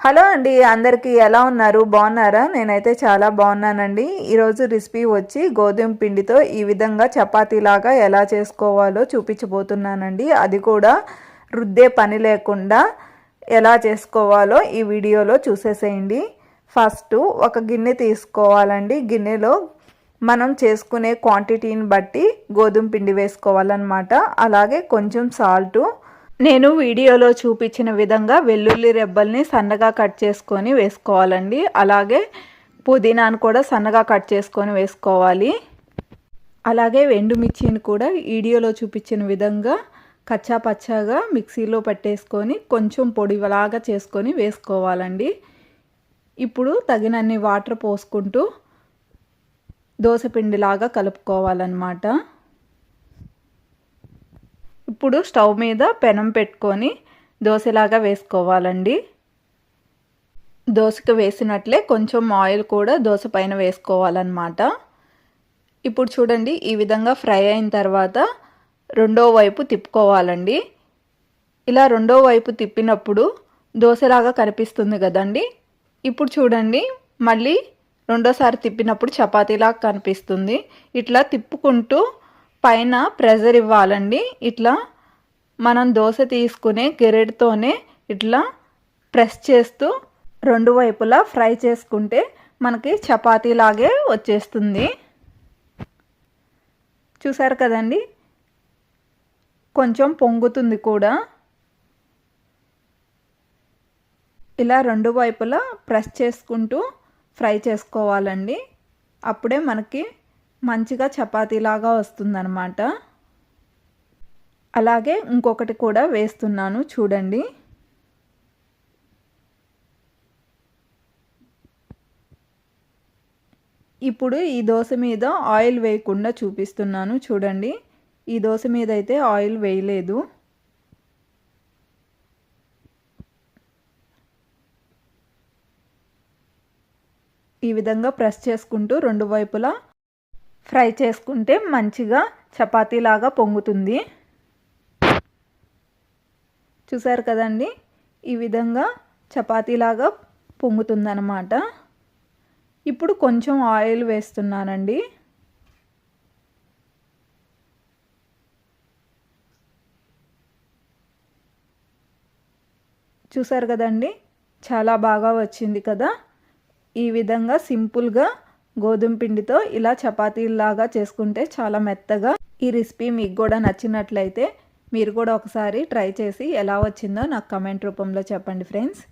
Hello అండి అందరికీ ఎలా ఉన్నారు? బాగున్నారా? నేనైతే చాలా బాగున్నానండి. ఈరోజు రెసిపీ వచ్చి గోధుమ పిండితో ఈ విధంగా చపాతీలాగా ఎలా చేసుకోవాలో చూపించబోతున్నానండి. అది కూడా రుద్దే పని లేకుండా ఎలా చేసుకోవాలో ఈ వీడియోలో చూసేసేయండి. ఫస్ట్ ఒక గిన్నె తీసుకోవాలండి. గిన్నెలో మనం చేసుకునే క్వాంటిటీని బట్టి గోధుమ పిండి వేసుకోవాలన్నమాట. అలాగే కొంచెం సాల్టు నేను వీడియోలో చూపించిన విధంగా వెల్లుల్లి రెబ్బల్ని సన్నగా కట్ చేసుకొని వేసుకోవాలండి. అలాగే పుదీనాను కూడా సన్నగా కట్ చేసుకొని వేసుకోవాలి. అలాగే ఎండుమిర్చిని కూడా వీడియోలో చూపించిన విధంగా కచ్చా పచ్చాగా మిక్సీలో పెట్టేసుకొని కొంచెం పొడిలాగా చేసుకొని వేసుకోవాలండి. ఇప్పుడు తగినన్ని వాటర్ పోసుకుంటూ దోశపిండిలాగా కలుపుకోవాలన్నమాట. ఇప్పుడు స్టవ్ మీద పెనం పెట్టుకొని దోశలాగా వేసుకోవాలండి. దోశకు వేసినట్లే కొంచెం ఆయిల్ కూడా దోశ పైన వేసుకోవాలన్నమాట. ఇప్పుడు చూడండి ఈ విధంగా ఫ్రై అయిన తర్వాత రెండో వైపు తిప్పుకోవాలండి. ఇలా రెండో వైపు తిప్పినప్పుడు దోశలాగా కనిపిస్తుంది కదండి. ఇప్పుడు చూడండి మళ్ళీ రెండోసారి తిప్పినప్పుడు చపాతీలాగా కనిపిస్తుంది. ఇట్లా తిప్పుకుంటూ పైన ప్రెజర్ ఇవ్వాలండి. ఇట్లా మనం దోశ తీసుకునే గెరెడ్తోనే ఇట్లా ప్రెస్ చేస్తూ రెండు వైపులా ఫ్రై చేసుకుంటే మనకి చపాతీలాగే వచ్చేస్తుంది. చూసారు కదండి? కొంచెం పొంగుతుంది కూడా. ఇలా రెండు వైపులా ప్రెస్ చేసుకుంటూ ఫ్రై చేసుకోవాలండి. అప్పుడే మనకి మంచిగా చపాతీలాగా వస్తుందన్నమాట. అలాగే ఇంకొకటి కూడా వేస్తున్నాను చూడండి. ఇప్పుడు ఈ దోశ మీద ఆయిల్ వేయకుండా చూపిస్తున్నాను చూడండి. ఈ దోశ మీద అయితే ఆయిల్ వేయలేదు. ఈ విధంగా ప్రెస్ చేసుకుంటూ రెండు వైపులా ఫ్రై చేసుకుంటే మంచిగా చపాతీలాగా పొంగుతుంది. చూసారు కదండి? ఈ విధంగా చపాతీలాగా పొంగుతుందన్నమాట. ఇప్పుడు కొంచెం ఆయిల్ వేస్తున్నానండి. చూసారు కదండి? చాలా బాగా వచ్చింది కదా? ఈ విధంగా సింపుల్గా గోధుమ పిండితో ఇలా చపాతీలాగా చేసుకుంటే చాలా మెత్తగా ఈ రెసిపీ మీకు కూడా నచ్చినట్లయితే మీరు కూడా ఒకసారి ట్రై చేసి ఎలా వచ్చిందో నాకు కమెంట్ రూపంలో చెప్పండి ఫ్రెండ్స్.